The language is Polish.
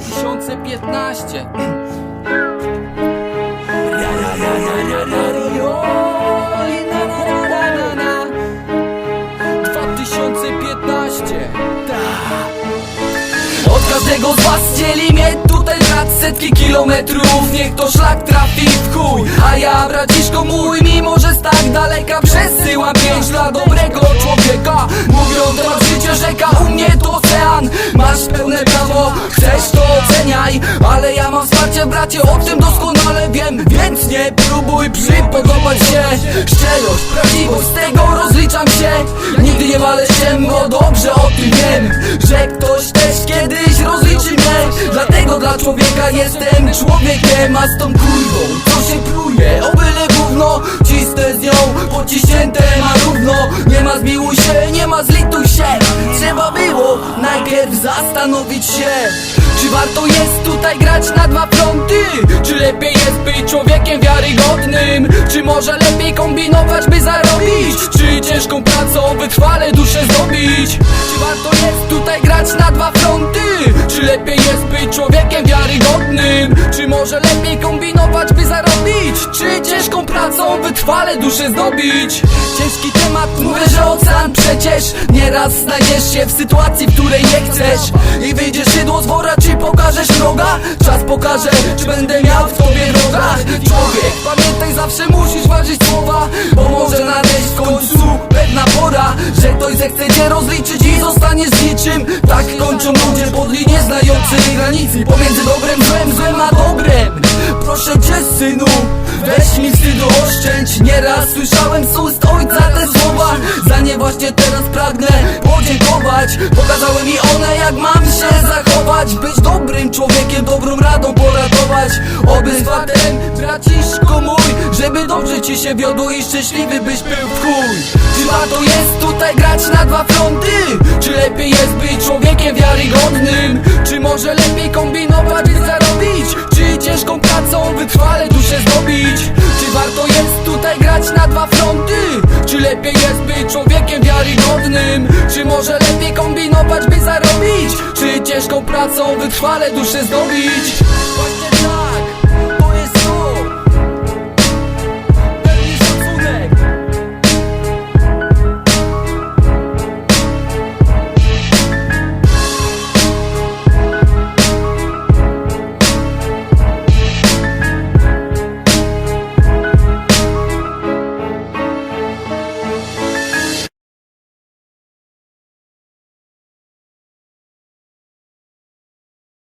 2015 tak. Od każdego z was dzieli mnie tutaj nad setki kilometrów. Niech to szlak trafi w chuj. A ja braciszko mój mimo, że z tak daleka Przesyłam pięć dla dobrego człowieka. Mówią to życie rzeka, u mnie to ocean. Masz pełne prawo, chcesz to oceniaj Ale ja mam wsparcie bracie, o tym doskonale wiem. Więc nie próbuj przypodobać się. Szczerość, prawdziwość, z tego rozliczam się. Nigdy nie walę się, bo dobrze o tym wiem Że ktoś też kiedyś rozliczy mnie. Dlatego dla człowieka jestem człowiekiem A z tą kurwą, co się pluje O gówno, cisnę z nią Pociśnięte ma równo. Nie ma zmiłuj się, nie ma zlituj się. Trzeba było najpierw zastanowić się Czy warto jest tutaj grać na dwa fronty? Czy lepiej jest być człowiekiem wiarygodnym? Czy może lepiej kombinować by zarobić? Czy ciężką pracą wytrwale duszę zdobić? Czy warto jest tutaj grać na dwa fronty? Czy lepiej jest być człowiekiem wiarygodnym? Czy może lepiej kombinować by zarobić? Czy pracą wytrwale duszę zdobić? Ciężki temat, mówię, że ocean przecież. Nieraz znajdziesz się w sytuacji, w której nie chcesz. I wyjdziesz szydło z wora, czy pokażesz droga? Czas pokaże, czy będę miał w tobie droga Człowiek, pamiętaj, zawsze musisz ważyć słowa Bo może nadejść w końcu pewna pora Że ktoś zechce cię rozliczyć i zostaniesz z niczym. Tak kończą ludzie podli, nie znający granicy Pomiędzy dobrem, złem, złem a dobrem. Proszę cię synu, weź mi wstydu oszczędź Nieraz słyszałem z ust ojca te słowa Za nie właśnie teraz pragnę podziękować Pokazały mi one jak mam się zachować Być dobrym człowiekiem, dobrą radą poratować Oby z fatem, mój Żeby dobrze ci się wiodło i szczęśliwy byś był w chuj Czy warto jest tutaj grać na dwa fronty? Czy lepiej jest być człowiekiem wiarygodnym? Czy może lepiej kombinować by zarobić? Czy ciężką pracą wytrwale duszę zdobić? Czy warto jest tutaj grać na dwa fronty? Czy lepiej jest być człowiekiem wiarygodnym? Czy może lepiej kombinować by zarobić? Czy ciężką pracą wytrwale duszę? Właśnie